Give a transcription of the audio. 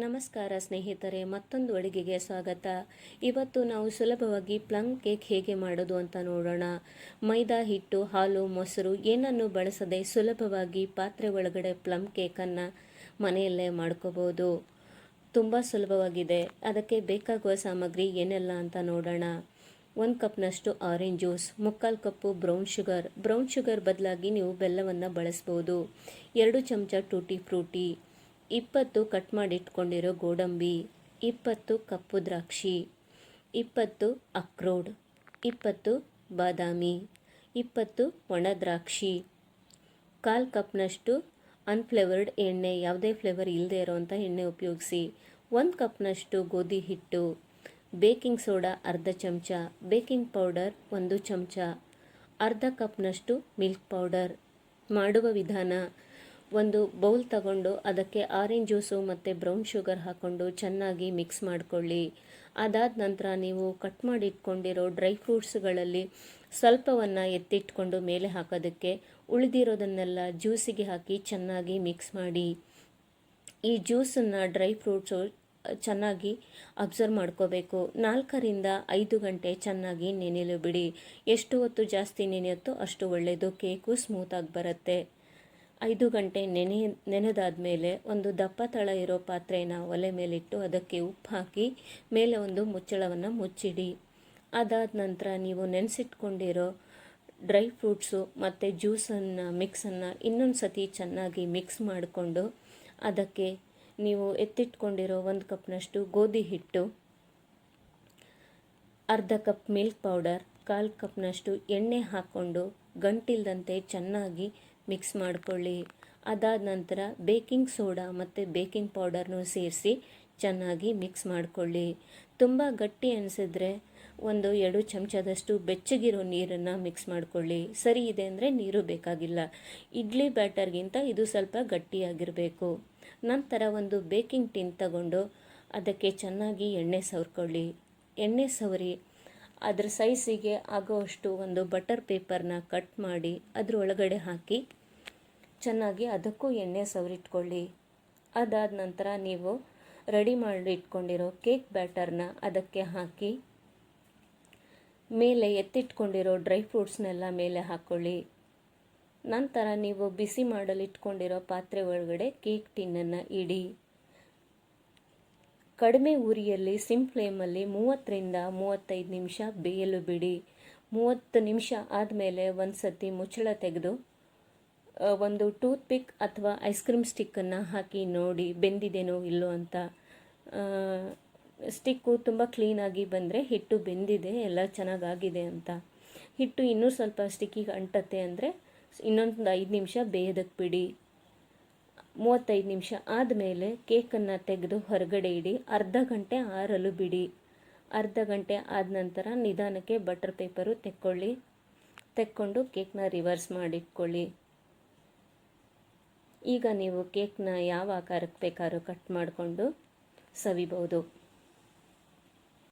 ನಮಸ್ಕಾರ ಸ್ನೇಹಿತರೆ, ಮತ್ತೊಂದು ಅಡುಗೆಗೆ ಸ್ವಾಗತ. ಇವತ್ತು ನಾವು ಸುಲಭವಾಗಿ ಪ್ಲಮ್ ಕೇಕ್ ಹೇಗೆ ಮಾಡೋದು ಅಂತ ನೋಡೋಣ. ಮೈದಾ ಹಿಟ್ಟು, ಹಾಲು, ಮೊಸರು ಏನನ್ನು ಬಳಸದೆ ಸುಲಭವಾಗಿ ಪಾತ್ರೆ ಒಳಗಡೆ ಪ್ಲಮ್ ಕೇಕನ್ನು ಮನೆಯಲ್ಲೇ ಮಾಡ್ಕೋಬೋದು. ತುಂಬ ಸುಲಭವಾಗಿದೆ. ಅದಕ್ಕೆ ಬೇಕಾಗುವ ಸಾಮಗ್ರಿ ಏನೆಲ್ಲ ಅಂತ ನೋಡೋಣ. ಒಂದು ಕಪ್ನಷ್ಟು ಆರೆಂಜ್ ಜ್ಯೂಸ್ ಮುಕ್ಕಾಲು cup brown sugar brown sugar ಬದಲಾಗಿ ನೀವು ಬೆಲ್ಲವನ್ನು ಬಳಸ್ಬೋದು. ಎರಡು ಚಮಚ ಟೂಟಿ ಫ್ರೂಟಿ ಇಪ್ಪತ್ತು ಕಟ್ ಮಾಡಿಟ್ಕೊಂಡಿರೋ ಗೋಡಂಬಿ, ಇಪ್ಪತ್ತು ಕಪ್ಪು ದ್ರಾಕ್ಷಿ, ಇಪ್ಪತ್ತು ಅಕ್ರೋಡ್ ಇಪ್ಪತ್ತು ಬಾದಾಮಿ, ಇಪ್ಪತ್ತು ಒಣ ದ್ರಾಕ್ಷಿ. ಕಾಲು ಕಪ್ನಷ್ಟು ಅನ್ಫ್ಲೇವರ್ಡ್ ಎಣ್ಣೆ, ಯಾವುದೇ ಫ್ಲೇವರ್ ಇಲ್ಲದೆ ಇರೋವಂಥ ಎಣ್ಣೆ ಉಪಯೋಗಿಸಿ. ಒಂದು ಕಪ್ನಷ್ಟು ಗೋಧಿ ಹಿಟ್ಟು, ಬೇಕಿಂಗ್ ಸೋಡಾ ಅರ್ಧ ಚಮಚ, ಬೇಕಿಂಗ್ ಪೌಡರ್ ಒಂದು ಚಮಚ, ಅರ್ಧ ಕಪ್ನಷ್ಟು ಮಿಲ್ಕ್ ಪೌಡರ್. ಮಾಡುವ ವಿಧಾನ ಒಂದು ಬೌಲ್ ತಗೊಂಡು ಅದಕ್ಕೆ ಆರೆಂಜ್ ಜ್ಯೂಸು ಮತ್ತು ಬ್ರೌನ್ ಶುಗರ್ ಹಾಕ್ಕೊಂಡು ಚೆನ್ನಾಗಿ ಮಿಕ್ಸ್ ಮಾಡಿಕೊಳ್ಳಿ. ಅದಾದ ನಂತರ ನೀವು ಕಟ್ ಮಾಡಿ ಇಟ್ಕೊಂಡಿರೋ ಡ್ರೈ ಫ್ರೂಟ್ಸ್ಗಳಲ್ಲಿ ಸ್ವಲ್ಪವನ್ನು ಎತ್ತಿಟ್ಕೊಂಡು ಮೇಲೆ ಹಾಕೋದಕ್ಕೆ ಉಳಿದಿರೋದನ್ನೆಲ್ಲ ಜ್ಯೂಸಿಗೆ ಹಾಕಿ ಚೆನ್ನಾಗಿ ಮಿಕ್ಸ್ ಮಾಡಿ. ಈ ಜ್ಯೂಸನ್ನು ಡ್ರೈ ಫ್ರೂಟ್ಸು ಚೆನ್ನಾಗಿ ಅಬ್ಸರ್ವ್ ಮಾಡ್ಕೋಬೇಕು. ನಾಲ್ಕರಿಂದ ಐದು ಗಂಟೆ ಚೆನ್ನಾಗಿ ನೆನೆಯಲು ಬಿಡಿ. ಎಷ್ಟು ಹೊತ್ತು ಜಾಸ್ತಿ ನೆನೆಯುತ್ತೋ ಅಷ್ಟು ಒಳ್ಳೆಯದು ಕೇಕು ಸ್ಮೂತಾಗಿ ಬರುತ್ತೆ. ಐದು ಗಂಟೆ ನೆನೆ, ನೆನೆದಾದ ಮೇಲೆ ಒಂದು ದಪ್ಪ ತಳ ಇರೋ ಪಾತ್ರೆನ ಒಲೆ ಮೇಲಿಟ್ಟು ಅದಕ್ಕೆ ಉಪ್ಪು ಹಾಕಿ ಮೇಲೆ ಒಂದು ಮುಚ್ಚಳವನ್ನು ಮುಚ್ಚಿಡಿ. ಅದಾದ ನಂತರ ನೀವು ನೆನೆಸಿಟ್ಕೊಂಡಿರೋ ಡ್ರೈ ಫ್ರೂಟ್ಸು ಮತ್ತು ಜ್ಯೂಸನ್ನು, ಮಿಕ್ಸನ್ನು ಇನ್ನೊಂದು ಸತಿ ಚೆನ್ನಾಗಿ ಮಿಕ್ಸ್ ಮಾಡಿಕೊಂಡು ಅದಕ್ಕೆ ನೀವು ಎತ್ತಿಟ್ಕೊಂಡಿರೋ ಒಂದು ಕಪ್ನಷ್ಟು ಗೋಧಿ ಹಿಟ್ಟು, ಅರ್ಧ ಕಪ್ ಮಿಲ್ಕ್ ಪೌಡರ್, ಕಾಲು ಕಪ್ನಷ್ಟು ಎಣ್ಣೆ ಹಾಕ್ಕೊಂಡು ಗಂಟಿಲ್ದಂತೆ ಚೆನ್ನಾಗಿ ಮಿಕ್ಸ್ ಮಾಡಿಕೊಳ್ಳಿ. ಅದಾದ ನಂತರ ಬೇಕಿಂಗ್ ಸೋಡಾ ಮತ್ತು ಬೇಕಿಂಗ್ ಪೌಡರ್ನು ಸೇರಿಸಿ ಚೆನ್ನಾಗಿ ಮಿಕ್ಸ್ ಮಾಡಿಕೊಳ್ಳಿ. ತುಂಬ ಗಟ್ಟಿ ಅನಿಸಿದ್ರೆ ಒಂದು ಎರಡು ಚಮಚದಷ್ಟು ಬೆಚ್ಚಗಿರೋ ನೀರನ್ನು ಮಿಕ್ಸ್ ಮಾಡಿಕೊಳ್ಳಿ. ಸರಿ ಇದೆ ಅಂದರೆ ನೀರು ಬೇಕಾಗಿಲ್ಲ. ಇಡ್ಲಿ ಬ್ಯಾಟರ್ಗಿಂತ ಇದು ಸ್ವಲ್ಪ ಗಟ್ಟಿಯಾಗಿರಬೇಕು. ನಂತರ ಒಂದು ಬೇಕಿಂಗ್ ಟಿನ್ ತಗೊಂಡು ಅದಕ್ಕೆ ಚೆನ್ನಾಗಿ ಎಣ್ಣೆ ಸವರ್ಕೊಳ್ಳಿ. ಎಣ್ಣೆ ಸವರಿ. ಅದರ ಸೈಜಿಗೆ ಆಗೋವಷ್ಟು ಒಂದು ಬಟರ್ ಪೇಪರ್ನ ಕಟ್ ಮಾಡಿ ಅದ್ರ ಒಳಗಡೆ ಹಾಕಿ ಚೆನ್ನಾಗಿ ಅದಕ್ಕೂ ಎಣ್ಣೆ ಸವರಿಟ್ಕೊಳ್ಳಿ. ಅದಾದ ನಂತರ ನೀವು ರೆಡಿ ಮಾಡಿ ಇಟ್ಕೊಂಡಿರೋ ಕೇಕ್ ಬ್ಯಾಟರ್ನ ಅದಕ್ಕೆ ಹಾಕಿ, ಮೇಲೆ ಎತ್ತಿಟ್ಕೊಂಡಿರೋ ಡ್ರೈ ಫ್ರೂಟ್ಸ್ನೆಲ್ಲ ಮೇಲೆ ಹಾಕ್ಕೊಳ್ಳಿ ನಂತರ ನೀವು ಬಿಸಿ ಮಾಡಲು ಇಟ್ಕೊಂಡಿರೋ ಪಾತ್ರೆ ಒಳಗಡೆ ಕೇಕ್ ಟಿನ್ನನ್ನು ಇಡಿ. ಕಡಿಮೆ ಉರಿಯಲ್ಲಿ ಸಿಮ್ ಫ್ಲೇಮಲ್ಲಿ ಮೂವತ್ತರಿಂದ ಮೂವತ್ತೈದು ನಿಮಿಷ ಬೇಯಲು ಬಿಡಿ. ಮೂವತ್ತು ನಿಮಿಷ ಆದಮೇಲೆ ಒಂದು ಸತಿ ಮುಚ್ಚಳ ತೆಗೆದು ಒಂದು ಟೂತ್ ಪಿಕ್ ಅಥವಾ ಐಸ್ ಕ್ರೀಮ್ ಸ್ಟಿಕ್ಕನ್ನು ಹಾಕಿ ನೋಡಿ ಬೆಂದಿದೆನೋ ಇಲ್ಲೋ ಅಂತ. ಸ್ಟಿಕ್ಕು ತುಂಬ ಕ್ಲೀನಾಗಿ ಬಂದರೆ ಹಿಟ್ಟು ಬೆಂದಿದೆ, ಎಲ್ಲ ಚೆನ್ನಾಗಾಗಿದೆ ಅಂತ. ಹಿಟ್ಟು ಇನ್ನೂ ಸ್ವಲ್ಪ ಸ್ಟಿಕ್ಕಿಗೆ ಅಂಟತ್ತೆ ಅಂದರೆ ಇನ್ನೊಂದು ಐದು ನಿಮಿಷ ಬೇಯೋದಕ್ಕೆ ಬಿಡಿ. ಮೂವತ್ತೈದು ನಿಮಿಷ ಆದಮೇಲೆ ಕೇಕನ್ನು ತೆಗೆದು ಹೊರಗಡೆ ಇಡಿ, ಅರ್ಧ ಗಂಟೆ ಆರಲು ಬಿಡಿ. ಅರ್ಧ ಗಂಟೆ ಆದ ನಂತರ ನಿಧಾನಕ್ಕೆ ಬಟರ್ ಪೇಪರು ತೆಕ್ಕೊಳ್ಳಿ. ತೆಕ್ಕೊಂಡು ಕೇಕ್ನ ರಿವರ್ಸ್ ಮಾಡಿಟ್ಕೊಳ್ಳಿ. ಈಗ ನೀವು ಕೇಕ್ನ ಯಾವ ಆಕಾರಕ್ಕೆ ಬೇಕಾದ್ರೂ ಕಟ್ ಮಾಡಿಕೊಂಡು ಸವಿಬೋದು